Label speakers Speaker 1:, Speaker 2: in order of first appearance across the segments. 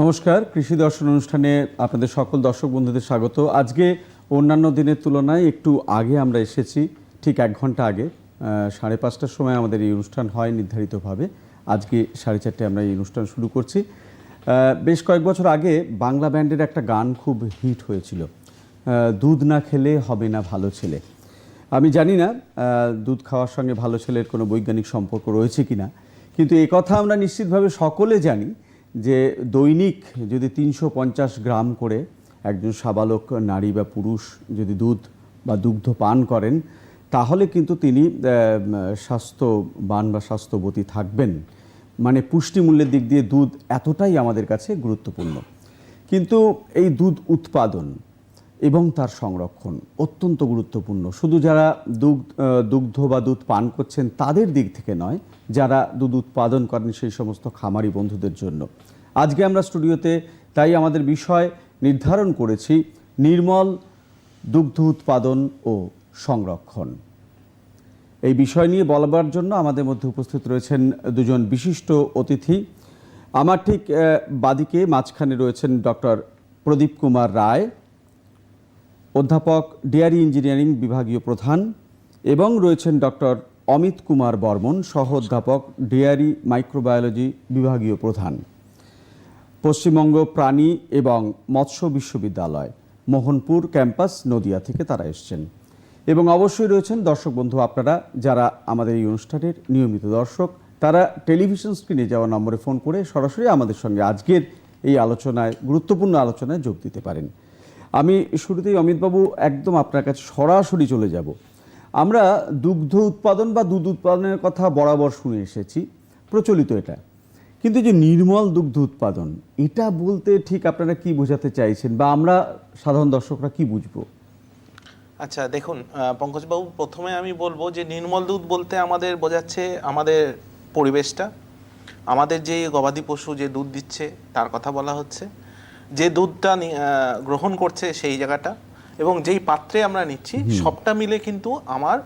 Speaker 1: নমস্কার, কৃষি দর্শন অনুষ্ঠানে আপনাদের সকল দর্শক বন্ধুদের স্বাগত। আজকে অন্যান্য দিনের তুলনায় একটু আগে আমরা এসেছি, ঠিক এক ঘণ্টা আগে সাড়ে পাঁচটার সময় আমাদের এই অনুষ্ঠান হয় নির্ধারিতভাবে। আজকে সাড়ে চারটে আমরা এই অনুষ্ঠান শুরু করছি। বেশ কয়েক বছর আগে বাংলা ব্যান্ডের একটা গান খুব হিট হয়েছিল। দুধ না খেলে হবে না ভালো ছেলে। আমি জানি না দুধ খাওয়ার সঙ্গে ভালো ছেলের কোনো বৈজ্ঞানিক সম্পর্ক রয়েছে কিনা, কিন্তু এই কথা আমরা নিশ্চিতভাবে সকলে জানি যে দৈনিক যদি তিনশো পঞ্চাশ গ্রাম করে একজন সাবালক, নারী বা পুরুষ যদি দুধ বা দুগ্ধ পান করেন, তাহলে কিন্তু তিনি স্বাস্থ্যবান বা স্বাস্থ্যবতী থাকবেন। মানে পুষ্টিমূল্যের দিক দিয়ে দুধ এতটাই আমাদের কাছে গুরুত্বপূর্ণ। কিন্তু এই দুধ উৎপাদন এবং তার সংরক্ষণ অত্যন্ত গুরুত্বপূর্ণ। শুধু যারা দুগ্ধ দুগ্ধ বা দুধ পান করছেন তাদের দিক থেকে নয়, যারা দুধ উৎপাদন করেন সেই সমস্ত খামারি বন্ধুদের জন্য। আজকে আমরা স্টুডিওতে তাই আমাদের বিষয় নির্ধারণ করেছি, নির্মল দুগ্ধ উৎপাদন ও সংরক্ষণ। এই বিষয় নিয়ে বলবার জন্য আমাদের মধ্যে উপস্থিত রয়েছেন দুজন বিশিষ্ট অতিথি। আমার ঠিক বাদিকে মাঝখানে রয়েছেন ডক্টর প্রদীপ কুমার রায় অধ্যাপক ডেয়ারি ইঞ্জিনিয়ারিং বিভাগীয় প্রধান এবং রয়েছেন ডক্টর অমিত কুমার বর্মন, সহ অধ্যাপক ডেয়ারি মাইক্রোবায়োলজি বিভাগীয় প্রধান। পশ্চিমবঙ্গ প্রাণী এবং মৎস্য বিশ্ববিদ্যালয়, মোহনপুর ক্যাম্পাস, নদিয়া থেকে তারা এসছেন। এবং অবশ্যই রয়েছেন দর্শক বন্ধু, আপনারা যারা আমাদের এই অনুষ্ঠানের নিয়মিত দর্শক, তারা টেলিভিশন স্ক্রিনে যাওয়া নম্বরে ফোন করে সরাসরি আমাদের সঙ্গে আজকের এই আলোচনায়, গুরুত্বপূর্ণ আলোচনায় যোগ দিতে পারেন। আমি শুরুতেই অমিতবাবু একদম আপনার কাছে সরাসরি চলে যাব। আমরা দুগ্ধ উৎপাদন বা দুধ উৎপাদনের কথা বরাবর শুনে এসেছি, প্রচলিত এটা। কিন্তু যে নির্মল দুগ্ধ উৎপাদন, এটা বলতে ঠিক আপনারা কি বোঝাতে চাইছেন বা আমরা সাধারণ দর্শকরা কি বুঝব?
Speaker 2: আচ্ছা দেখুন পঙ্কজবাবু, প্রথমে আমি বলব যে নির্মল দুধ বলতে আমাদের বোঝাচ্ছে আমাদের পরিবেশটা, আমাদের যে গবাদি পশু যে দুধ দিচ্ছে, তার কথা বলা হচ্ছে। যে দুধটা গ্রহণ করছে সেই জায়গাটা এবং যেই পাত্রে আমরা নিচ্ছি সবটা মিলে কিন্তু আমার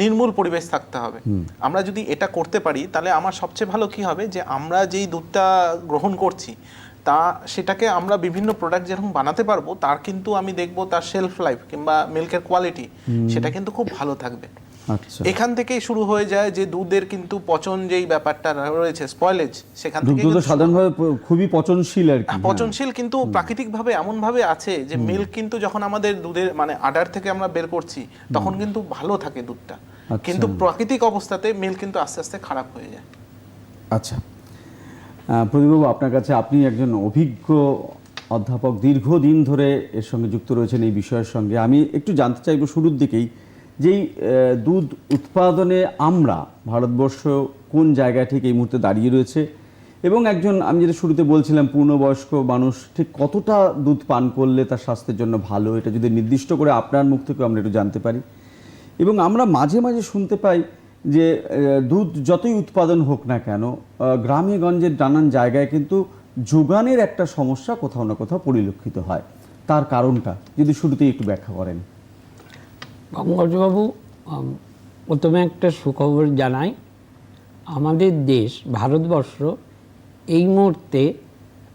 Speaker 2: নির্মূল পরিবেশ থাকতে হবে। আমরা যদি এটা করতে পারি তাহলে আমার সবচেয়ে ভালো কি হবে যে আমরা যেই দুধটা গ্রহণ করছি তা সেটাকে আমরা বিভিন্ন প্রোডাক্ট যেরকম বানাতে পারব তার কিন্তু আমি দেখব তার সেলফ লাইফ কিংবা মিল্কের কোয়ালিটি সেটা কিন্তু খুব ভালো থাকবে। এখান থেকেই শুরু হয়ে যায় যে দুধের কিন্তু পচন যেই ব্যাপারটা রয়েছে স্পয়েলেজ সেখান থেকে কিন্তু
Speaker 1: সাধারণভাবে খুবই পচনশীল আর কি। হ্যাঁ।
Speaker 2: পচনশীল কিন্তু প্রাকৃতিকভাবে এমন ভাবে আছে যে মিল্ক কিন্তু যখন আমাদের দুধের মানে আডার থেকে আমরা বের করছি তখন কিন্তু ভালো থাকে দুধটা।
Speaker 1: আচ্ছা।
Speaker 2: কিন্তু প্রাকৃতিক অবস্থাতে মিল্ক কিন্তু আস্তে আস্তে খারাপ হয়ে যায়।
Speaker 1: আচ্ছা। প্রদীপবাবু আপনার কাছে আপনি একজন অভিজ্ঞ অধ্যাপক দীর্ঘদিন ধরে এর সঙ্গে যুক্ত রয়েছেন এই বিষয়ের সঙ্গে। আমি একটু জানতে চাইব শুরুর দিকেই যেই দুধ উৎপাদনে আমরা ভারতবর্ষ কোন জায়গায় ঠিক এই মুহূর্তে দাঁড়িয়ে রয়েছে, এবং একজন, আমি যেটা শুরুতে বলছিলাম, পূর্ণবয়স্ক মানুষ ঠিক কতটা দুধ পান করলে তার স্বাস্থ্যের জন্য ভালো, এটা যদি নির্দিষ্ট করে আপনার মুখ থেকে আমরা একটু জানতে পারি। এবং আমরা মাঝে মাঝে শুনতে পাই যে দুধ যতই উৎপাদন হোক না কেন গ্রামে গঞ্জের নানান জায়গায় কিন্তু যোগানের একটা সমস্যা কোথাও না কোথাও পরিলক্ষিত হয়। তার কারণটা যদি শুরুতেই একটু ব্যাখ্যা করেন।
Speaker 3: গঙ্গজবাবু প্রথমে একটা সুখবর জানাই। আমাদের দেশ ভারতবর্ষ এই মুহূর্তে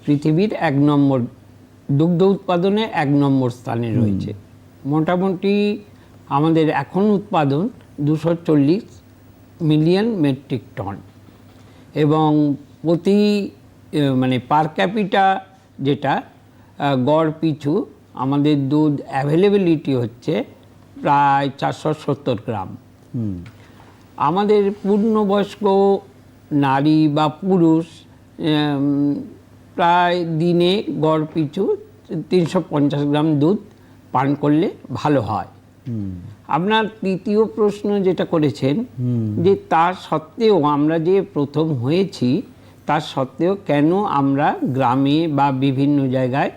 Speaker 3: পৃথিবীর এক নম্বর দুগ্ধ উৎপাদনে এক নম্বর স্থানে রয়েছে। মোটামুটি আমাদের এখন উৎপাদন দুশো চল্লিশ মিলিয়ন মেট্রিক টন। এবং প্রতি মানে পার ক্যাপিটা যেটা গড় পিছু আমাদের দুধ অ্যাভেলেবিলিটি হচ্ছে প্রায় চারশো সত্তর গ্রাম। আমাদের পূর্ণবয়স্ক নারী বা পুরুষ প্রায় দিনে গড় পিছু তিনশো পঞ্চাশ গ্রাম দুধ পান করলে ভালো হয়। আপনার তৃতীয় প্রশ্ন যেটা করেছেন যে তার সত্ত্বেও আমরা যে প্রথম হয়েছি তার সত্ত্বেও কেন আমরা গ্রামে বা বিভিন্ন জায়গায়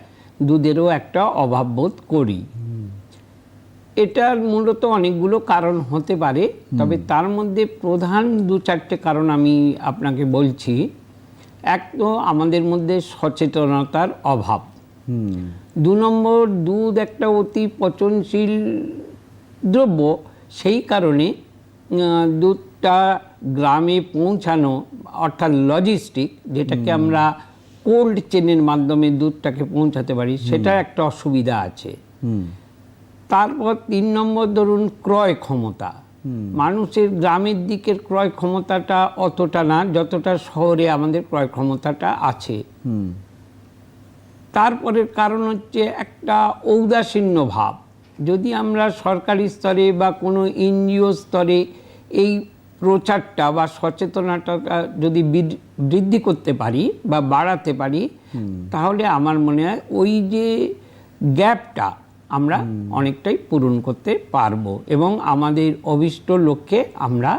Speaker 3: দুধেরও একটা অভাব বোধ করি? এটার মূলত অনেকগুলো কারণ হতে পারে তবে তার মধ্যে প্রধান দু চারটে কারণ আমি আপনাকে বলছি। এক তো আমাদের মধ্যে সচেতনতার অভাব। দু নম্বর দুধ একটা অতি পচনশীল দ্রব্য সেই কারণে দুধটা গ্রামে পৌঁছানো অর্থাৎ লজিস্টিক যেটাকে আমরা কোল্ড চেনের মাধ্যমে দুধটাকে পৌঁছাতে পারি সেটা একটা অসুবিধা আছে।
Speaker 1: হুম।
Speaker 3: তারপর তিন নম্বর ধরুন ক্রয় ক্ষমতা। মানুষের গ্রামের দিকের ক্রয় ক্ষমতাটা অতটা না যতটা শহরে আমাদের ক্রয় ক্ষমতাটা আছে। তারপরের কারণ হচ্ছে একটা ঔদাসীন্য ভাব। যদি আমরা সরকারি স্তরে বা কোনো এনজিও স্তরে এই প্রচারটা বা সচেতনতা যদি বৃদ্ধি- বৃদ্ধি করতে পারি বা বাড়াতে পারি তাহলে আমার মনে হয় ওই যে গ্যাপটা আমরা অনেকটাই পূরণ করতে পারব এবং আমাদের অভিষ্ট লক্ষ্যে আমরা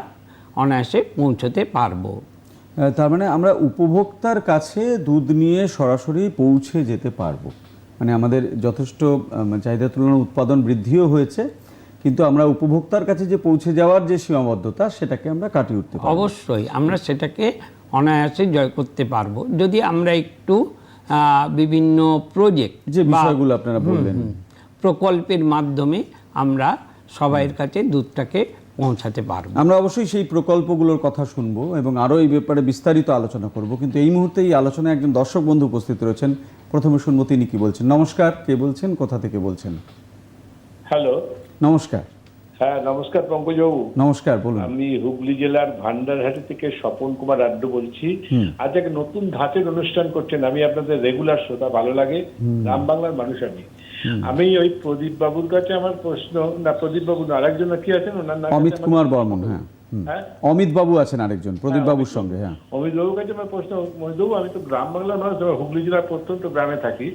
Speaker 3: অনায়াসে পৌঁছতে পারব।
Speaker 1: তার মানে আমরা উপভোক্তার কাছে দুধ নিয়ে সরাসরি পৌঁছে যেতে পারব। মানে আমাদের যথেষ্ট চাহিদা তুলনায় উৎপাদন বৃদ্ধিও হয়েছে কিন্তু আমরা উপভোক্তার কাছে যে পৌঁছে যাওয়ার যে সীমাবদ্ধতা সেটাকে আমরা কাটিয়ে উঠতে পারব।
Speaker 3: অবশ্যই আমরা সেটাকে অনায়াসে জয় করতে পারব। যদি আমরা একটু বিভিন্ন প্রজেক্ট
Speaker 1: যে বিষয়গুলো আপনারা বললেন।
Speaker 3: প্রকল্পের মাধ্যমে আমরা সবাইয়ের কাছে দুধটাকে পৌঁছাতে পারব।
Speaker 1: আমরা অবশ্যই সেই প্রকল্পগুলোর কথা শুনব এবং আরও এই ব্যাপারে বিস্তারিত আলোচনা করব। কিন্তু এই মুহূর্তে এই আলোচনায় একজন দর্শক বন্ধু উপস্থিত রয়েছেন। প্রথমে শুনব তিনি কি বলছেন। নমস্কার কে বলছেন কোথা থেকে বলছেন?
Speaker 4: হ্যালো।
Speaker 1: নমস্কার।
Speaker 4: হ্যাঁ নমস্কার পঙ্কজবাবু।
Speaker 1: নমস্কার বলুন।
Speaker 4: আমি হুগলি জেলার ভান্ডারহাটি থেকে স্বপন কুমার আড্ডু বলছি। আজ এক নতুন ধাঁচের অনুষ্ঠান করছেন। আমি আপনাদের রেগুলার শ্রোতা ভালো লাগে। গ্রাম বাংলার মানুষ আমি। আমি ওই প্রদীপ বাবুর কাছে আমার প্রশ্ন না প্রদীপ বাবু না আরেকজন কি আছেন? ওনার নাম
Speaker 1: অমিত কুমার বর্মন হ্যাঁ।
Speaker 4: হ্যাঁ?
Speaker 1: অমিত বাবু আছেন আরেকজন প্রদীপ বাবুর সঙ্গে হ্যাঁ।
Speaker 4: অমিত বাবুর কাছে আমার প্রশ্ন অমিত বাবু আমি তো গ্রাম বাংলার মানুষ হুগলি জেলার প্রত্যন্ত গ্রামে থাকি।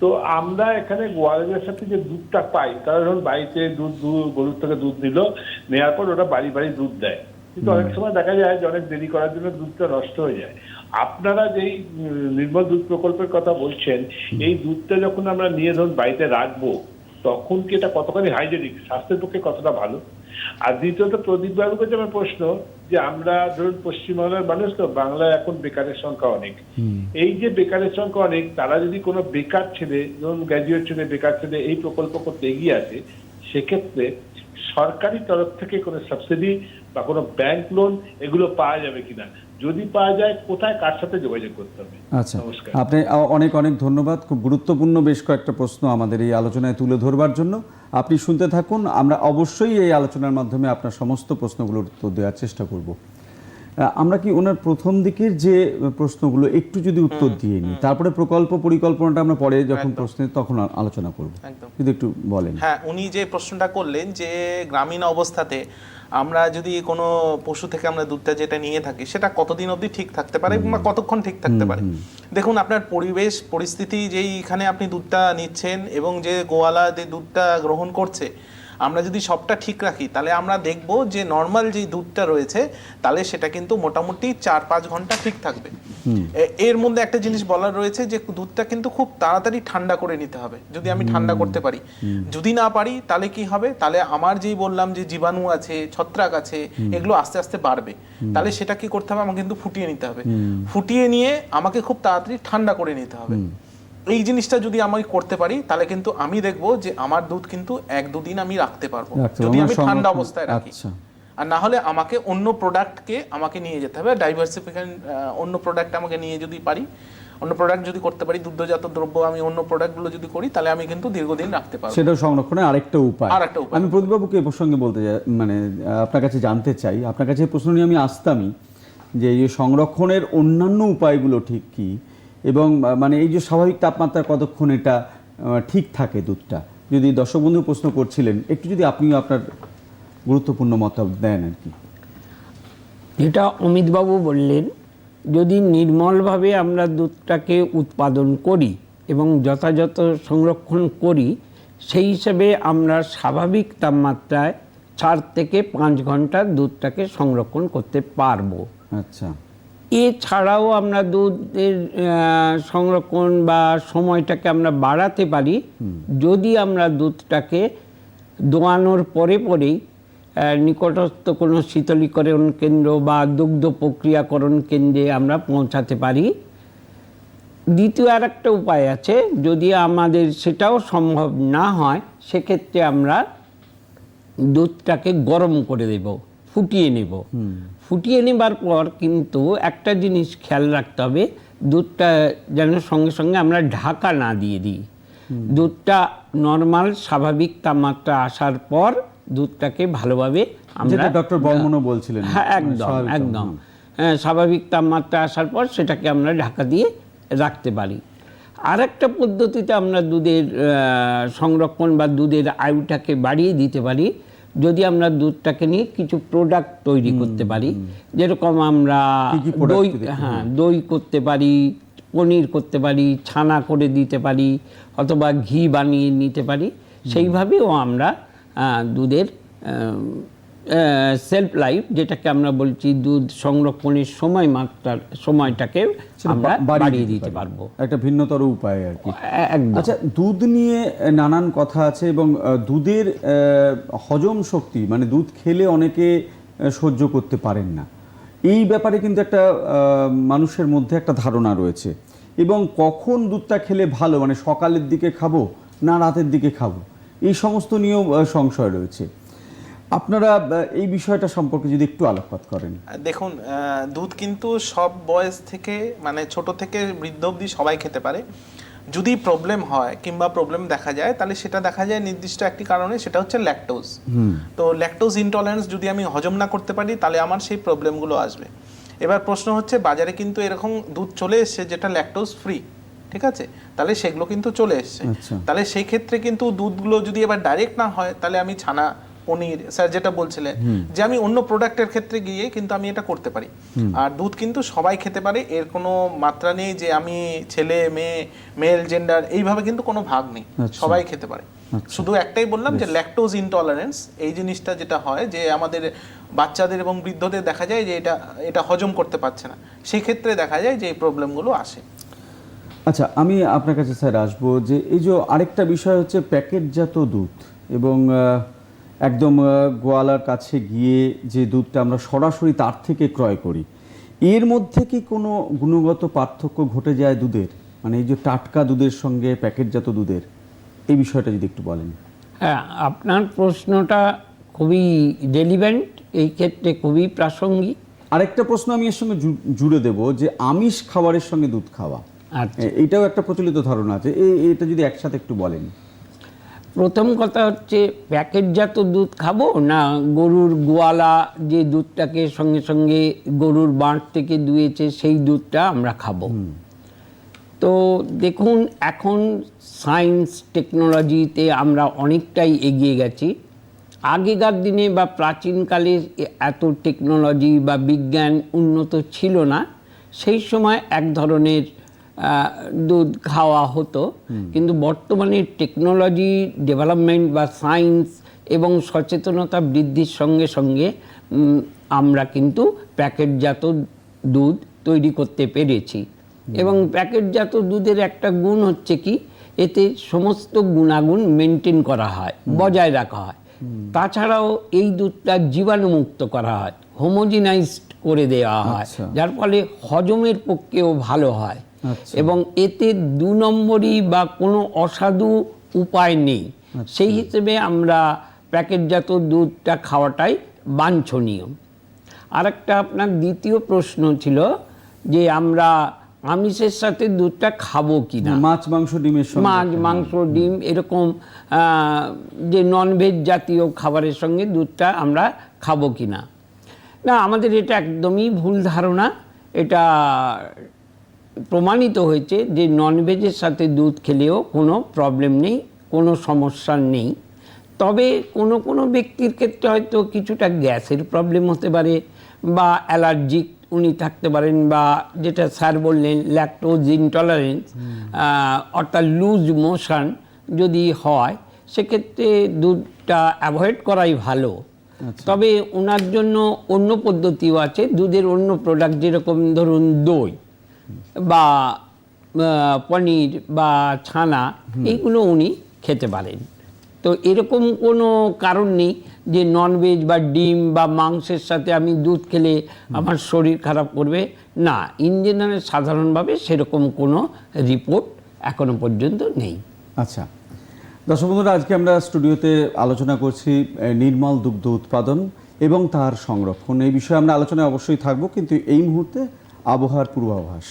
Speaker 4: তো আমরা এখানে গোয়ালের সাথে যে দুধটা পাই তারা ধরুন বাড়িতে দুধ দুধ গরুর থেকে দুধ নিল নেওয়ার পর ওটা বাড়ি বাড়ি দুধ দেয়। কিন্তু অনেক সময় দেখা যায় যে অনেক দেরি করার জন্য দুধটা নষ্ট হয়ে যায়। আপনারা যেই নির্মল দুধ প্রকল্পের কথা বলছেন এই দুধটা যখন আমরা নিয়ে ধরুন বাড়িতে রাখব তখন কি এটা কতখানি হাইজেনিক স্বাস্থ্যের পক্ষে কতটা ভালো? আর দ্বিতীয়ত প্রদীপ বাবুর কাছে আমার প্রশ্ন যে আমরা ধরুন পশ্চিমবাংলার মানুষ তো বাংলায় এখন বেকারের সংখ্যা অনেক। এই যে বেকারের সংখ্যা অনেক তারা যদি কোনো বেকার ছেলে ধরুন গ্র্যাজুয়েট ছেলে বেকার ছেলে এই প্রকল্প করতে এগিয়ে আসে সেক্ষেত্রে সরকারি তরফ থেকে কোনো সাবসিডি বা কোনো ব্যাংক লোন এগুলো পাওয়া যাবে কিনা? যদি পাওয়া যায় কোথায় কার সাথে যোগাযোগ করতে হবে?
Speaker 1: আচ্ছা আপনি অনেক অনেক ধন্যবাদ। খুব গুরুত্বপূর্ণ বেশ কয়েকটা প্রশ্ন আমাদের এই আলোচনায় তুলে ধরবার জন্য। আপনি শুনতে থাকুন আমরা অবশ্যই এই আলোচনার মাধ্যমে আপনার সমস্ত প্রশ্নগুলোর উত্তর দেওয়ার চেষ্টা করব। আমরা কি ওনার প্রথম দিকের যে প্রশ্নগুলো একটু যদি উত্তর দিয়ে নিই তারপরে প্রকল্প পরিকল্পনাটা আমরা পরে যখন প্রশ্নে তখন আলোচনা করব।
Speaker 2: একদম।
Speaker 1: যদি একটু বলেন।
Speaker 2: হ্যাঁ উনি যে প্রশ্নটা করলেন যে গ্রামীণ অবস্থাতে আমরা যদি কোনো পশু থেকে আমরা দুধটা যেটা নিয়ে থাকি সেটা কতদিন অবধি ঠিক থাকতে পারে বা কতক্ষণ ঠিক থাকতে পারে? দেখুন আপনার পরিবেশ পরিস্থিতি যেইখানে আপনি দুধটা নিচ্ছেন এবং যে গোয়ালা যে দুধটা গ্রহণ করছে আমরা যদি সবটা ঠিক রাখি তাহলে আমরা দেখব যে নর্মাল যে দুধটা রয়েছে তাহলে সেটা কিন্তু মোটামুটি চার পাঁচ ঘণ্টা ঠিক থাকবে। এর মধ্যে একটা জিনিস বলার রয়েছে যে দুধটা কিন্তু খুব তাড়াতাড়ি ঠান্ডা করে নিতে হবে যদি আমি ঠান্ডা করতে পারি। যদি না পারি তাহলে কি হবে? তাহলে আমার যেই বললাম যে জীবাণু আছে ছত্রাক আছে এগুলো আস্তে আস্তে বাড়বে। তাহলে সেটা কি করতে হবে? আমাকে কিন্তু ফুটিয়ে নিতে হবে। ফুটিয়ে নিয়ে আমাকে খুব তাড়াতাড়ি ঠান্ডা করে নিতে হবে। এই জিনিসটা যদি আমি করতে পারি তাহলে কিন্তু আমি দেখব যে আমার দুধ কিন্তু এক দুদিন আমি রাখতে পারব। যদি আমি ঠান্ডা অবস্থায় রাখি।
Speaker 1: আচ্ছা।
Speaker 2: আর না হলে আমাকে অন্য প্রোডাক্টকে আমাকে নিয়ে যেতে হবে ডাইভার্সিফিকেশন অন্য প্রোডাক্ট আমাকে নিয়ে যদি পারি অন্য প্রোডাক্ট যদি করতে পারি দুগ্ধজাত দ্রব্য আমি অন্য প্রোডাক্টগুলো যদি করি তাহলে আমি কিন্তু দীর্ঘদিন রাখতে পারব।
Speaker 1: সেটাও সংরক্ষণের আরেকটা উপায়।
Speaker 2: আরেকটা উপায়।
Speaker 1: আমি প্রদীপবাবুকে এ প্রসঙ্গে বলতে চাই মানে আপনার কাছে জানতে চাই আপনার কাছে এই প্রশ্ন নিয়ে আমি আসতামই যে এই সংরক্ষণের অন্যান্য উপায়গুলো ঠিক কি? এবং মানে এই যে স্বাভাবিক তাপমাত্রা কতক্ষণ এটা ঠিক থাকে দুধটা? যদি দর্শক বন্ধু প্রশ্ন করছিলেন একটু যদি আপনিও আপনার গুরুত্বপূর্ণ মতামত দেন আর কি।
Speaker 3: যেটা অমিতবাবু বললেন যদি নির্মলভাবে আমরা দুধটাকে উৎপাদন করি এবং যথাযথ সংরক্ষণ করি সেই হিসেবে আমরা স্বাভাবিক তাপমাত্রায় চার থেকে পাঁচ ঘণ্টা দুধটাকে সংরক্ষণ করতে পারব।
Speaker 1: আচ্ছা।
Speaker 3: এছাড়াও আমরা দুধের সংরক্ষণ বা সময়টাকে আমরা বাড়াতে পারি। যদি আমরা দুধটাকে দোয়ানোর পরে পরেই নিকটস্থ কোনো শীতলীকরণ কেন্দ্র বা দুগ্ধ প্রক্রিয়াকরণ কেন্দ্রে আমরা পৌঁছাতে পারি। দ্বিতীয় আর একটা উপায় আছে যদি আমাদের সেটাও সম্ভব না হয় সেক্ষেত্রে আমরা দুধটাকে গরম করে দেব। ফুটিয়ে নেব। ফুটিয়ে নেবার পর কিন্তু একটা জিনিস খেয়াল রাখতে হবে দুধটা যেন সঙ্গে সঙ্গে আমরা ঢাকা না দিয়ে দিই। দুধটা নর্মাল স্বাভাবিক তাপমাত্রা আসার পর দুধটাকে ভালোভাবে আমরা
Speaker 1: ডক্টর বর্মনও বলছিলেন।
Speaker 3: হ্যাঁ একদম একদম। হ্যাঁ, স্বাভাবিক তাপমাত্রা আসার পর সেটাকে আমরা ঢাকা দিয়ে রাখতে পারি। আর একটা পদ্ধতিতে আমরা দুধের সংরক্ষণ বা দুধের আয়ুটাকে বাড়িয়ে দিতে পারি। যদি আমরা দুধটাকে নিয়ে কিছু প্রোডাক্ট তৈরি করতে পারি যেরকম আমরা দই হ্যাঁ দই করতে পারি পনির করতে পারি ছানা করে দিতে পারি অথবা ঘি বানিয়ে নিতে পারি সেইভাবেও আমরা দুধের সেলফ লাইফ যেটাকে আমরা বলছি দুধ সংরক্ষণের সময় মাত্রার সময়টাকে আমরা বাড়িয়ে দিতে পারব।
Speaker 1: একটা ভিন্নতর উপায় আর কি। আচ্ছা দুধ নিয়ে নানান কথা আছে এবং দুধের হজম শক্তি মানে দুধ খেলে অনেকে সহ্য করতে পারেন না। এই ব্যাপারে কিন্তু একটা মানুষের মধ্যে একটা ধারণা রয়েছে। এবং কখন দুধটা খেলে ভালো মানে সকালের দিকে খাব না রাতের দিকে খাব? এই সমস্ত নিয়েও সংশয় রয়েছে। আপনারা এই বিষয়টা সম্পর্কে যদি একটু আলোকপাত করেন।
Speaker 2: দেখুন দুধ কিন্তু সব বয়স থেকে মানে ছোট থেকে বৃদ্ধ অবধি সবাই খেতে পারে। যদি প্রবলেম হয় কিংবা প্রবলেম দেখা যায় তাহলে সেটা দেখা যায় নির্দিষ্ট একটি কারণে সেটা হচ্ছে ল্যাকটোজ তো ল্যাকটোজ ইনটলারেন্স যদি আমি হজম না করতে পারি তাহলে আমার সেই প্রবলেমগুলো আসবে। এবার প্রশ্ন হচ্ছে বাজারে কিন্তু এরকম দুধ চলে এসছে যেটা ল্যাকটোজ ফ্রি ঠিক আছে? তাহলে সেগুলো কিন্তু চলে এসছে।
Speaker 1: আচ্ছা।
Speaker 2: তাহলে সেই ক্ষেত্রে কিন্তু দুধগুলো যদি এবার ডাইরেক্ট না হয় তাহলে আমি ছানা পনির স্যার যেটা বলছিলেন যে আমি অন্য প্রোডাক্টের ক্ষেত্রে গিয়ে কিন্তু আমি এটা করতে পারি। আর দুধ কিন্তু সবাই খেতে পারে এর কোনো মাত্রা নেই যে আমি ছেলে মেয়ে মেল জেন্ডার এইভাবে কিন্তু কোনো ভাগ নেই।
Speaker 1: আচ্ছা।
Speaker 2: সবাই খেতে পারে। শুধু একটাই বললাম যে ল্যাকটোজ ইনটলারেন্স এই জিনিসটা যেটা হয় যে আমাদের বাচ্চাদের এবং বৃদ্ধদের দেখা যায় যে এটা এটা হজম করতে পারছে না। সেই ক্ষেত্রে দেখা যায় যে এই প্রবলেমগুলো আসে।
Speaker 1: আচ্ছা আমি আপনার কাছে স্যার আসব যে এই যে আরেকটা বিষয় হচ্ছে প্যাকেটজাত দুধ এবং একদম গোয়ালার কাছে গিয়ে যে দুধটা আমরা সরাসরি তার থেকে ক্রয় করি। এর মধ্যে কি কোনো গুণগত পার্থক্য ঘটে যায় দুধের? মানে এই যে টাটকা দুধের সঙ্গে প্যাকেটজাত দুধের এই বিষয়টা যদি একটু বলেন।
Speaker 3: হ্যাঁ আপনার প্রশ্নটা খুবই রেলিভেন্ট এই ক্ষেত্রে খুবই প্রাসঙ্গিক।
Speaker 1: আরেকটা প্রশ্ন আমি এর সঙ্গে জুড়ে দেব যে আমিষ খাবারের সঙ্গে দুধ খাওয়া।
Speaker 3: আচ্ছা।
Speaker 1: এ- এইটাও একটা প্রচলিত ধারণা আছে। এটা যদি একসাথে একটু বলেন।
Speaker 3: প্রথম কথা হচ্ছে প্যাকেটজাত দুধ খাব না গরুর গোয়ালা যে দুধটাকে সঙ্গে সঙ্গে গরুর বাঁট থেকে দুয়েছে সেই দুধটা আমরা খাব। তো দেখুন এখন সায়েন্স টেকনোলজিতে আমরা অনেকটাই এগিয়ে গেছি। আগেকার দিনে বা প্রাচীনকালে এত টেকনোলজি বা বিজ্ঞান উন্নত ছিল না। সেই সময় এক ধরনের দুধ খাওয়া হতো। কিন্তু বর্তমানে টেকনোলজি ডেভেলপমেন্ট বা সায়েন্স এবং সচেতনতা বৃদ্ধির সঙ্গে সঙ্গে আমরা কিন্তু প্যাকেটজাত দুধ তৈরি করতে পেরেছি। এবং প্যাকেটজাত দুধের একটা গুণ হচ্ছে কি এতে সমস্ত গুণাগুণ মেনটেন করা হয় বজায় রাখা হয়। তাছাড়াও এই দুধটা জীবাণুমুক্ত করা হয় হোমোজিনাইজড করে দেওয়া হয়।
Speaker 1: আচ্ছা।
Speaker 3: যার ফলে হজমের পক্ষেও ভালো হয়। এবং এতে দু নম্বরই বা কোনো অসাধু উপায় নেই।
Speaker 1: আচ্ছা।
Speaker 3: সেই হিসেবে আমরা প্যাকেটজাত দুধটা খাওয়াটাই বাঞ্ছনীয়। আর একটা আপনার দ্বিতীয় প্রশ্ন ছিল যে আমরা আমিষের সাথে দুধটা খাব কি না
Speaker 1: মাছ মাংস ডিমের সঙ্গে।
Speaker 3: মাছ মাংস ডিম এরকম যে ননভেজ জাতীয় খাবারের সঙ্গে দুধটা আমরা খাব কি না না আমাদের এটা একদমই ভুল ধারণা। এটা প্রমাণিত হয়েছে যে ননভেজের সাথে দুধ খেলেও কোনো প্রবলেম নেই কোনো সমস্যা নেই। তবে কোনো কোনো ব্যক্তির ক্ষেত্রে হয়তো কিছুটা গ্যাসের প্রবলেম হতে পারে বা অ্যালার্জিক উনি থাকতে পারেন বা যেটা স্যার বললেন ল্যাকটোজ ইনটলারেন্স অর্থাৎ লুজ মোশন যদি হয় সেক্ষেত্রে দুধটা অ্যাভয়েড করাই ভালো। তবে ওনার জন্য অন্য পদ্ধতিও আছে। দুধের অন্য প্রোডাক্ট যেরকম ধরুন দই বা পনির বা ছানা এইগুলো উনি খেতে পারেন। তো এরকম কোনো কারণ নেই যে ননভেজ বা ডিম বা মাংসের সাথে আমি দুধ খেলে আমার শরীর খারাপ করবে? না ইন জেনারেল সাধারণভাবে সেরকম কোনো রিপোর্ট এখনও পর্যন্ত নেই।
Speaker 1: আচ্ছা। দর্শক বন্ধুরা আজকে আমরা স্টুডিওতে আলোচনা করছি নির্মল দুগ্ধ উৎপাদন এবং তার সংরক্ষণ। এই বিষয়ে আমরা আলোচনায় অবশ্যই থাকব কিন্তু এই মুহূর্তে আবহাওয়ার পূর্বাভাস।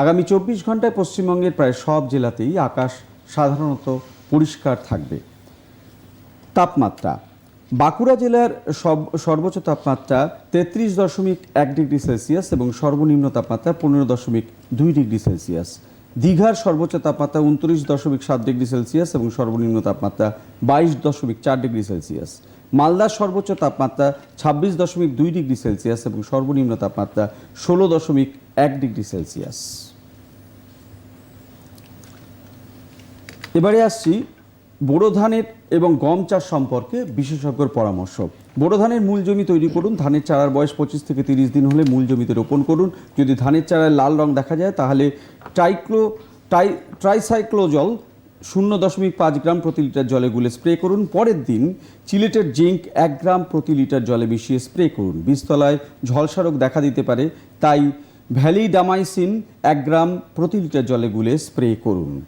Speaker 1: আগামী চব্বিশ ঘন্টায় পশ্চিমবঙ্গের প্রায় সব জেলাতেই আকাশ সাধারণত পরিষ্কার থাকবে। তাপমাত্রা। বাঁকুড়া জেলার সব, সর্বোচ্চ তাপমাত্রা তেত্রিশ দশমিক এক ডিগ্রি সেলসিয়াস এবং সর্বনিম্ন তাপমাত্রা পনেরো দশমিক দুই ডিগ্রি সেলসিয়াস। দীঘার সর্বোচ্চ তাপমাত্রা উনত্রিশ দশমিক সাত ডিগ্রি সেলসিয়াস এবং সর্বনিম্ন তাপমাত্রা বাইশ দশমিক চার ডিগ্রি সেলসিয়াস। মালদার সর্বোচ্চ তাপমাত্রা ছাব্বিশ দশমিক দুই ডিগ্রি সেলসিয়াস এবং সর্বনিম্ন তাপমাত্রা ষোলো দশমিক এক ডিগ্রি সেলসিয়াস। এবারে আসছি বোরো ধানের এবং গম চাষ সম্পর্কে বিশেষজ্ঞর পরামর্শ। বোরো ধানের মূল জমি তৈরি করুন, ধানের চারার বয়স পঁচিশ থেকে তিরিশ দিন হলে মূল জমিতে রোপণ করুন। যদি ধানের চারায় লাল রং দেখা যায়, তাহলে ট্রাইক্লো ট্রাই ট্রাইসাইক্লোজল শূন্য দশমিক পাঁচ গ্রাম প্রতি লিটার জলে গুলে স্প্রে করুন। পরের দিন চিলেটের জিঙ্ক এক গ্রাম প্রতি লিটার জলে মিশিয়ে স্প্রে করুন। বিস্তলায় ঝলসা রোগ দেখা দিতে পারে, তাই ভ্যালিডামাইসিন এক গ্রাম প্রতি লিটার জলে গুলে স্প্রে করুন।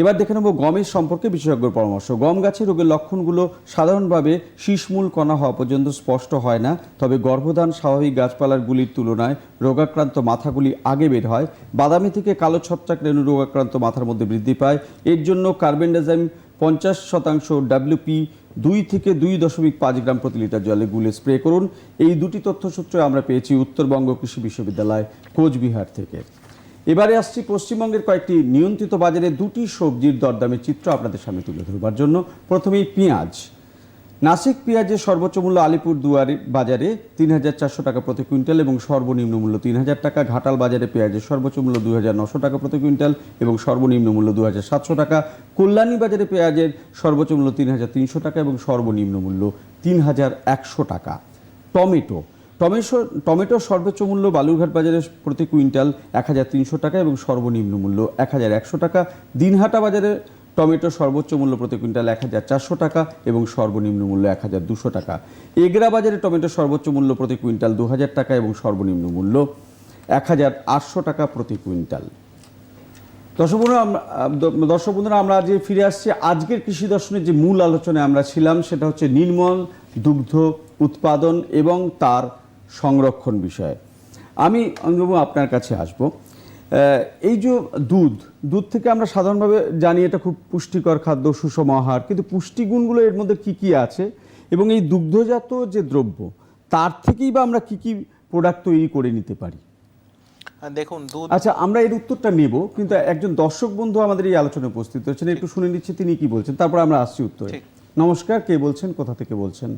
Speaker 1: এবার দেখে নেব গমের সম্পর্কে বিশেষজ্ঞর পরামর্শ। গম গাছের রোগের লক্ষণগুলো সাধারণভাবে শীষমূল কণা হওয়া পর্যন্ত স্পষ্ট হয় না, তবে গর্ভধান স্বাভাবিক গাছপালার গুলির তুলনায় রোগাক্রান্ত মাথাগুলি আগে বের হয়। বাদামি থেকে কালো ছত্রাক রেণু রোগাক্রান্ত মাথার মধ্যে বৃদ্ধি পায়। এর জন্য কার্বেন্ডাজাইম পঞ্চাশ শতাংশ ডাব্লিউপি দুই থেকে দুই দশমিক পাঁচ গ্রাম প্রতি লিটার জলে গুলে স্প্রে করুন। এই দুটি তথ্যসূত্র আমরা পেয়েছি উত্তরবঙ্গ কৃষি বিশ্ববিদ্যালয়, কোচবিহার থেকে। এবারে আসছি পশ্চিমবঙ্গের কয়েকটি নিয়ন্ত্রিত বাজারে দুটি সবজির দরদামের চিত্র আপনাদের সামনে তুলে ধরবার জন্য। প্রথমেই পেঁয়াজ। নাসিক পেঁয়াজের সর্বোচ্চ মূল্য আলিপুর দুয়ারে বাজারে তিন হাজার চারশো টাকা প্রতি কুইন্টাল এবং সর্বনিম্ন মূল্য তিন হাজার টাকা। ঘাটাল বাজারে পেঁয়াজের সর্বোচ্চ মূল্য দুই হাজার নশো টাকা প্রতি কুইন্টাল এবং সর্বনিম্ন মূল্য দু হাজার সাতশো টাকা। কল্যাণী বাজারে পেঁয়াজের সর্বোচ্চ মূল্য তিন হাজার তিনশো টাকা এবং সর্বনিম্ন মূল্য তিন হাজার একশো টাকা। টমেটো। টমেটো টমেটোর সর্বোচ্চ মূল্য বালুরঘাট বাজারে প্রতি কুইন্টাল এক হাজার তিনশো টাকা এবং সর্বনিম্ন মূল্য এক হাজার একশো টাকা। দিনহাটা বাজারে টমেটো সর্বোচ্চ মূল্য প্রতি কুইন্টাল এক হাজার চারশো টাকা এবং সর্বনিম্ন মূল্য এক হাজার দুশো টাকা। এগরা বাজারে টমেটোর সর্বোচ্চ মূল্য প্রতি কুইন্টাল দু হাজার টাকা এবং সর্বনিম্ন মূল্য এক হাজার আটশো টাকা প্রতি কুইন্টাল। দর্শক বন্ধুরা দর্শক বন্ধুরা, আমরা আজ ফিরে আসছি। আজকের কৃষি দর্শনের যে মূল আলোচনায় আমরা ছিলাম সেটা হচ্ছে নির্মল দুগ্ধ উৎপাদন এবং তার সংরক্ষণ বিষয়ে। আমি অঙ্গবাবু আপনার কাছে আসব। এই যে দুধ দুধ থেকে আমরা সাধারণভাবে জানি এটা খুব পুষ্টিকর খাদ্য সুষম আহার কিন্তু পুষ্টিগুণগুলো এর মধ্যে কি কি আছে? এবং এই দুগ্ধজাত যে দ্রব্য তার থেকেই বা আমরা কি কি প্রোডাক্ট তৈরি করে নিতে পারি?
Speaker 2: দেখুন দুধ
Speaker 1: আচ্ছা আমরা এর উত্তরটা নেব কিন্তু একজন দর্শক বন্ধু আমাদের এই আলোচনায় উপস্থিত হয়েছেন। একটু শুনে নিচ্ছি তিনি কি বলছেন তারপর আমরা আসছি উত্তরে। নমস্কার কে বলছেন কোথা থেকে বলছেন?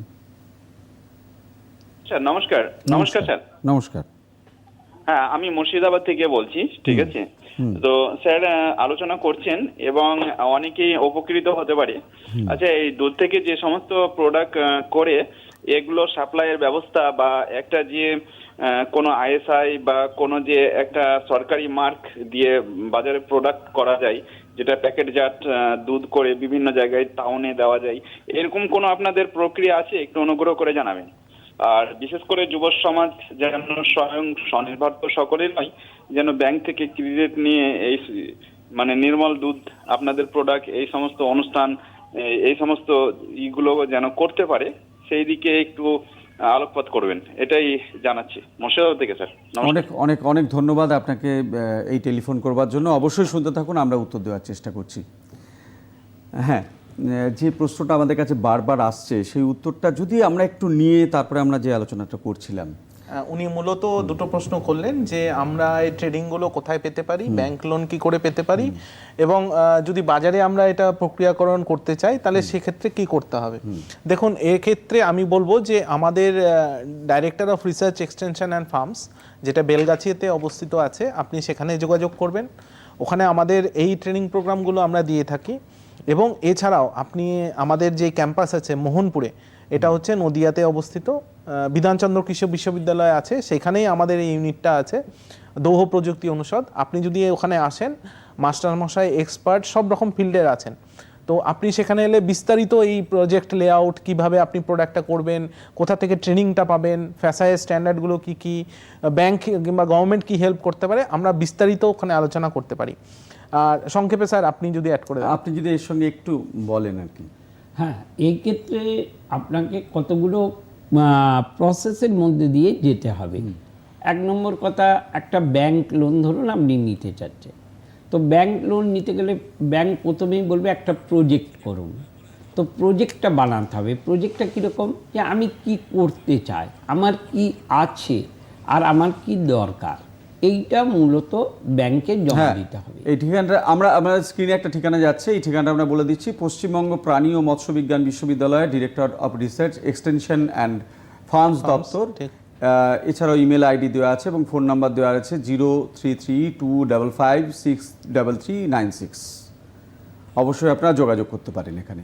Speaker 5: স্যার নমস্কার। নমস্কার। স্যার।
Speaker 1: নমস্কার।
Speaker 5: হ্যাঁ আমি মুর্শিদাবাদ থেকে বলছি ঠিক আছে? তো স্যার আলোচনা করছেন এবং অনেকেই উপকৃত হতে পারে। আচ্ছা এই দুধ থেকে যে সমস্ত প্রোডাক্ট করে এগুলো সাপ্লাইয়ের ব্যবস্থা বা একটা যে কোনো আইএসআই বা কোনো যে একটা সরকারি মার্ক দিয়ে বাজারে প্রোডাক্ট করা যায় যেটা প্যাকেটজাত দুধ করে বিভিন্ন জায়গায় টাউনে দেওয়া যায় এরকম কোনো আপনাদের প্রক্রিয়া আছে? একটু অনুগ্রহ করে জানাবেন। আর বিশেষ করে যুব সমাজ যেন স্বয়ং স্বনির্ভর তো সকলের নয়, যেন ব্যাংক থেকে ক্রেডিট নিয়ে এই মানে নির্মল দুধ, আপনাদের প্রোডাক্ট এই সমস্ত অনুষ্ঠান, এই সমস্ত ইগুলো যেন করতে পারে, সেই দিকে একটু আলোকপাত করবেন, এটাই জানাচ্ছি। মুর্শিদাবাদ থেকে, স্যার
Speaker 1: অনেক অনেক অনেক ধন্যবাদ আপনাকে এই টেলিফোন করবার জন্য। অবশ্যই শুনতে থাকুন, আমরা উত্তর দেওয়ার চেষ্টা করছি। হ্যাঁ যে প্রশ্নটা আমাদের কাছে বারবার আসছে সেই উত্তরটা যদি আমরা একটু নিয়ে তারপরে আমরা যে আলোচনাটা করছিলাম।
Speaker 2: উনি মূলত দুটো প্রশ্ন করলেন যে আমরা এই ট্রেডিংগুলো কোথায় পেতে পারি ব্যাংক লোন কি করে পেতে পারি এবং যদি বাজারে আমরা এটা প্রক্রিয়াকরণ করতে চাই তাহলে সেক্ষেত্রে কি করতে হবে? দেখুন এক্ষেত্রে আমি বলব যে আমাদের director of research extension and farms যেটা বেলগাছিতে অবস্থিত আছে আপনি সেখানে যোগাযোগ করবেন। ওখানে আমাদের এই ট্রেনিং প্রোগ্রামগুলো আমরা দিয়ে থাকি। এবং এছাড়াও আপনি আমাদের যে ক্যাম্পাস আছে মোহনপুরে, এটা হচ্ছে নদিয়াতে অবস্থিত বিধানচন্দ্র কৃষি বিশ্ববিদ্যালয় আছে, সেখানেই আমাদের এই ইউনিটটা আছে, দৌহ প্রযুক্তি অনুষদ। আপনি যদি ওখানে আসেন, মাস্টারমশাই, এক্সপার্ট, সব রকম ফিল্ডের আছেন। তো আপনি সেখানে এলে বিস্তারিত এই প্রজেক্ট লেআউট কীভাবে আপনি প্রোডাক্টটা করবেন, কোথা থেকে ট্রেনিংটা পাবেন ফ্যাসাইয়ের স্ট্যান্ডার্ডগুলো কি কি ব্যাংক কিংবা গভর্নমেন্ট কি হেল্প করতে পারে, আমরা বিস্তারিত ওখানে আলোচনা করতে পারি। আর সংক্ষেপে স্যার আপনি যদি অ্যাড করে
Speaker 1: আপনি যদি এর সঙ্গে একটু বলেন আর কি।
Speaker 3: হ্যাঁ এই ক্ষেত্রে আপনাকে কতগুলো প্রসেসের মধ্যে দিয়ে যেতে হবে। এক নম্বর কথা একটা ব্যাংক লোন ধরুন আপনি নিতে চাচ্ছেন। তো ব্যাংক লোন নিতে গেলে ব্যাংক প্রথমেই বলবে একটা প্রজেক্ট করুন। তো প্রজেক্টটা বানাতে হবে। প্রজেক্টটা কীরকম? যে আমি কি করতে চাই আমার কি আছে আর আমার কি দরকার। এইটা মূলত ব্যাংকে জমা
Speaker 1: হ্যাঁ
Speaker 3: দিতে হবে।
Speaker 1: এই ঠিকানাটা আমরা আমরা স্ক্রিনে একটা ঠিকানা যাচ্ছে এই ঠিকানাটা আমরা বলে দিচ্ছি পশ্চিমবঙ্গ প্রাণী ও মৎস্য বিজ্ঞান বিশ্ববিদ্যালয় director of research extension and farms দপ্তর। এছাড়াও ইমেল আইডি দেওয়া আছে এবং ফোন নাম্বার দেওয়া আছে zero three three two double five six double three nine six অবশ্যই আপনারা যোগাযোগ করতে পারেন এখানে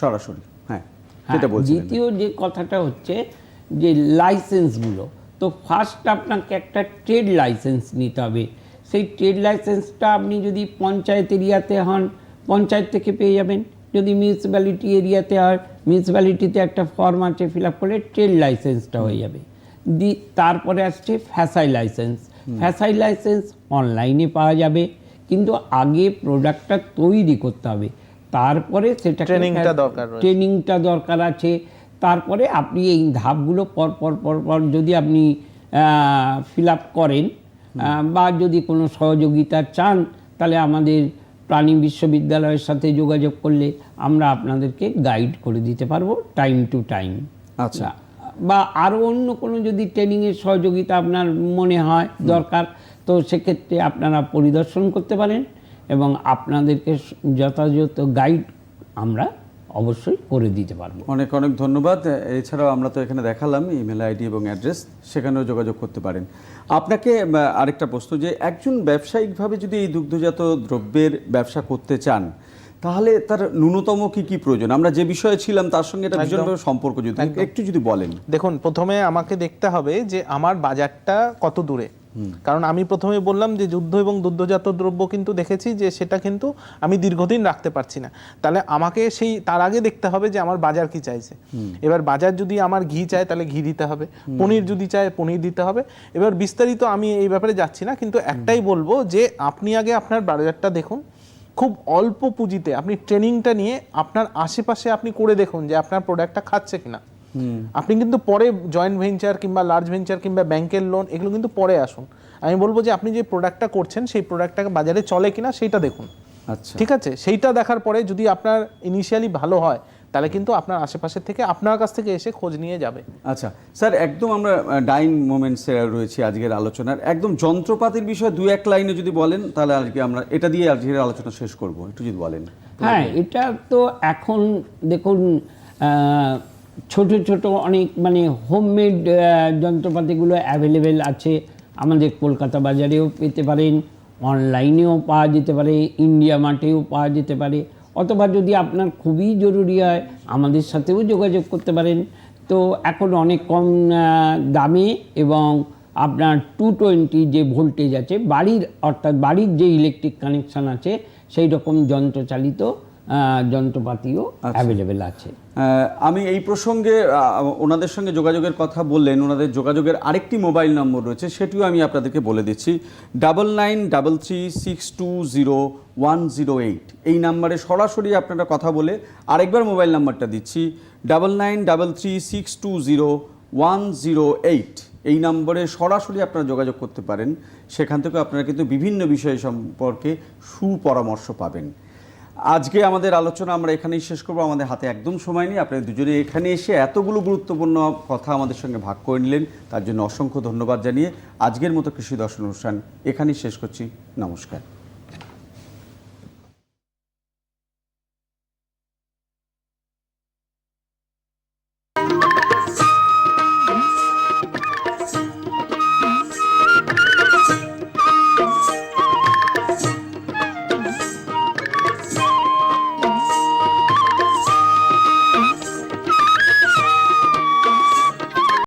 Speaker 1: সরাসরি। হ্যাঁ
Speaker 3: হ্যাঁ,
Speaker 1: বলছিলেন।
Speaker 3: দ্বিতীয় যে কথাটা হচ্ছে যে লাইসেন্সগুলো তো ফার্স্ট আপনাকে একটা ট্রেড লাইসেন্স নিতে হবে। সেই ট্রেড লাইসেন্সটা আপনি যদি পঞ্চায়েত এরিয়াতে হন পঞ্চায়েত থেকে পেয়ে যাবেন। যদি মিউনিসিপ্যালিটি এরিয়াতে হয় মিউনিসিপ্যালিটিতে একটা ফর্ম আছে ফিল আপ করলে ট্রেড লাইসেন্সটা হয়ে যাবে। দি তারপরে আসছে ফ্যাসাই লাইসেন্স ফ্যাসাই লাইসেন্স অনলাইনে পাওয়া যাবে। কিন্তু আগে প্রোডাক্টটা তৈরি করতে হবে। তারপরে সেটা
Speaker 2: Training-টা দরকার
Speaker 3: ট্রেনিংটা দরকার আছে। তারপরে আপনি এই ধাপগুলো পর পর পর পর যদি আপনি ফিল আপ করেন বা যদি কোনো সহযোগিতা চান তাহলে আমাদের প্রাণী বিশ্ববিদ্যালয়ের সাথে যোগাযোগ করলে আমরা আপনাদেরকে গাইড করে দিতে পারব টাইম টু টাইম
Speaker 1: আচ্ছা।
Speaker 3: বা আরও অন্য কোনো যদি ট্রেনিংয়ের সহযোগিতা আপনার মনে হয় দরকার তো সেক্ষেত্রে আপনারা পরিদর্শন করতে পারেন এবং আপনাদেরকে যথাযথ গাইড আমরা অবশ্যই করে দিতে পারব।
Speaker 1: অনেক অনেক ধন্যবাদ। এছাড়াও আমরা তো এখানে দেখালাম ইমেল আইডি এবং অ্যাড্রেস সেখানেও যোগাযোগ করতে পারেন। আপনাকে আরেকটা প্রশ্ন যে একজন ব্যবসায়িকভাবে যদি এই দুগ্ধজাত দ্রব্যের ব্যবসা করতে চান তাহলে তার ন্যূনতম কি কি প্রয়োজন? আমরা যে বিষয়ে ছিলাম তার সঙ্গে এটা ভীষণভাবে সম্পর্ক যদি একটু যদি বলেন।
Speaker 2: দেখুন প্রথমে আমাকে দেখতে হবে যে আমার বাজারটা কত দূরে? কারণ আমি প্রথমে বললাম যে যুদ্ধ এবং দুগ্ধজাত দ্রব্য কিন্তু দেখেছি যে সেটা কিন্তু আমি দীর্ঘদিন রাখতে পারছি না। তাহলে আমাকে সেই তার আগে দেখতে হবে যে আমার বাজার কি চাইছে। এবার বাজার যদি আমার ঘি চায় তাহলে ঘি দিতে হবে। পনির যদি চায় পনির দিতে হবে। এবার বিস্তারিত আমি এই ব্যাপারে যাচ্ছি না কিন্তু একটাই বলব যে আপনি আগে আপনার বাজারটা দেখুন। খুব অল্প পুঁজিতে আপনি ট্রেনিংটা নিয়ে আপনার আশেপাশে আপনি করে দেখুন যে আপনার প্রোডাক্টটা খাচ্ছে কিনা। আপনি কিন্তু পরে জয়েন্ট ভেঞ্চার কিংবা লার্জ ভেঞ্চার কিংবা ব্যাংকের লোন এগুলো কিন্তু পরে আসুন। আমি বলব যে আপনি যে প্রোডাক্টটা করছেন সেই প্রোডাক্টটা বাজারে চলে কিনা সেইটা দেখুন।
Speaker 1: আচ্ছা।
Speaker 2: ঠিক আছে? সেইটা দেখার পরে যদি আপনার ইনিশিয়ালি ভালো হয় তাহলে কিন্তু আপনার আশেপাশের থেকে আপনার কাছ থেকে এসে খোঁজ নিয়ে যাবে।
Speaker 1: আচ্ছা। স্যার একদম আমরা ডাইং মোমেন্টসে রয়েছি আজকের আলোচনার। একদম যন্ত্রপাতির বিষয়ে দু এক লাইনে যদি বলেন তাহলে আজকে আমরা এটা দিয়ে আজকের আলোচনা শেষ করব। একটু যদি বলেন।
Speaker 3: হ্যাঁ এটা তো এখন দেখুন ছোট ছোট অনেক মানে হোমমেড যন্ত্রপাতিগুলো অ্যাভেলেবেল আছে। আমাদের কলকাতা বাজারেও পেতে পারেন অনলাইনেও পাওয়া যেতে পারে ইন্ডিয়া মার্টেও পাওয়া যেতে পারে অথবা যদি আপনার খুবই জরুরি হয় আমাদের সাথেও যোগাযোগ করতে পারেন। তো এখন অনেক কম দামে এবং আপনার টু টোয়েন্টি যে ভোল্টেজ আছে বাড়ির অর্থাৎ বাড়ির যে ইলেকট্রিক কানেকশন আছে সেই রকম যন্ত্রচালিত যন্ত্রপাতিও অ্যাভেলেবেল আছে।
Speaker 1: আহ, আমি এই প্রসঙ্গে ওনাদের সঙ্গে যোগাযোগের কথা বললেন, ওনাদের যোগাযোগের আরেকটি মোবাইল নম্বর রয়েছে, সেটিও আমি আপনাদেরকে বলে দিচ্ছি, double nine double three six two zero one zero eight. এই নাম্বারে সরাসরি আপনারা কথা বলে আরেকবার মোবাইল নাম্বারটা দিচ্ছি, double nine double three six two zero one zero eight. এই নম্বরে সরাসরি আপনারা যোগাযোগ করতে পারেন, সেখান থেকে আপনারা কিন্তু বিভিন্ন বিষয় সম্পর্কে সুপরামর্শ পাবেন। আজকে আমাদের আলোচনা আমরা এখানেই শেষ করব। আমাদের হাতে একদম সময় নেই। আপনারা দুজনে এখানে এসে এতগুলো গুরুত্বপূর্ণ কথা আমাদের সঙ্গে ভাগ করে নিলেন, তার জন্য অসংখ্য ধন্যবাদ জানিয়ে আজকের মতো কৃষি দর্শন অনুষ্ঠান এখানেই শেষ করছি। নমস্কার।